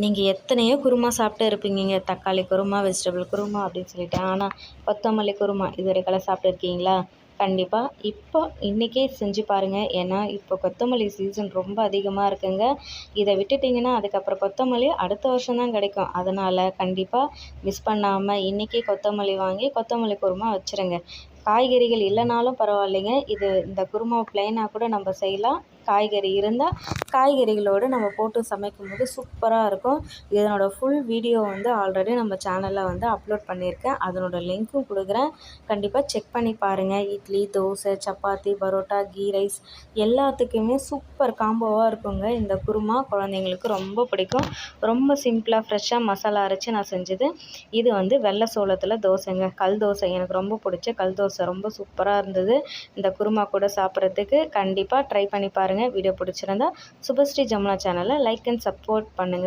நீங்கள் எத்தனையோ குருமா சாப்பிட்டு இருப்பீங்க தக்காளி குருமா வெஜிடபிள் குருமா அப்படின்னு சொல்லிட்டு. ஆனால் கொத்தமல்லி குருமா இது வரைக்கெல்லாம் சாப்பிட்டுருக்கீங்களா? கண்டிப்பாக இப்போ இன்றைக்கே செஞ்சு பாருங்கள் ஏன்னா இப்போ கொத்தமல்லி சீசன் ரொம்ப அதிகமாக இருக்குங்க. இதை விட்டுட்டிங்கன்னா அதுக்கப்புறம் கொத்தமல்லி அடுத்த வருஷம் தான் கிடைக்கும். அதனால் கண்டிப்பாக மிஸ் பண்ணாமல் இன்றைக்கே கொத்தமல்லி வாங்கி கொத்தமல்லி குருமா வச்சுருங்க. காய்கறிகள் இல்லைனாலும் பரவாயில்லைங்க. இது இந்த குருமா பிளைனாக கூட நம்ம செய்யலாம். காய்கறி இருந்தால் காய்கறிகளோடு நம்ம போட்டு சமைக்கும் போது சூப்பராக இருக்கும். இதனோட ஃபுல் வீடியோ வந்து ஆல்ரெடி நம்ம சேனலில் வந்து அப்லோட் பண்ணியிருக்கேன். அதனோட லிங்க்கும் கொடுக்குறேன். கண்டிப்பாக செக் பண்ணி பாருங்கள் இட்லி தோசை சப்பாத்தி பரோட்டா கீ ரைஸ் எல்லாத்துக்குமே சூப்பர் காம்போவாக இருக்குங்க. இந்த குருமா குழந்தைங்களுக்கு ரொம்ப பிடிக்கும். ரொம்ப சிம்பிளாக ஃப்ரெஷ்ஷாக மசாலா அரைச்சி நான் செஞ்சது. இது வந்து வெள்ளை சோளத்தில் தோசைங்க. கல் தோசை எனக்கு ரொம்ப பிடிச்ச கல் தோசை. தோசை ரொம்ப சூப்பராக இருந்தது. இந்த குருமா கூட சாப்பிட்றதுக்கு கண்டிப்பாக ட்ரை பண்ணி பாருங்கள் வீடியோ பிடிச்சிருந்தா சுபஸ்ரீ ஜமுனா சேனலை லைக் அண்ட் சப்போர்ட் பண்ணுங்கள்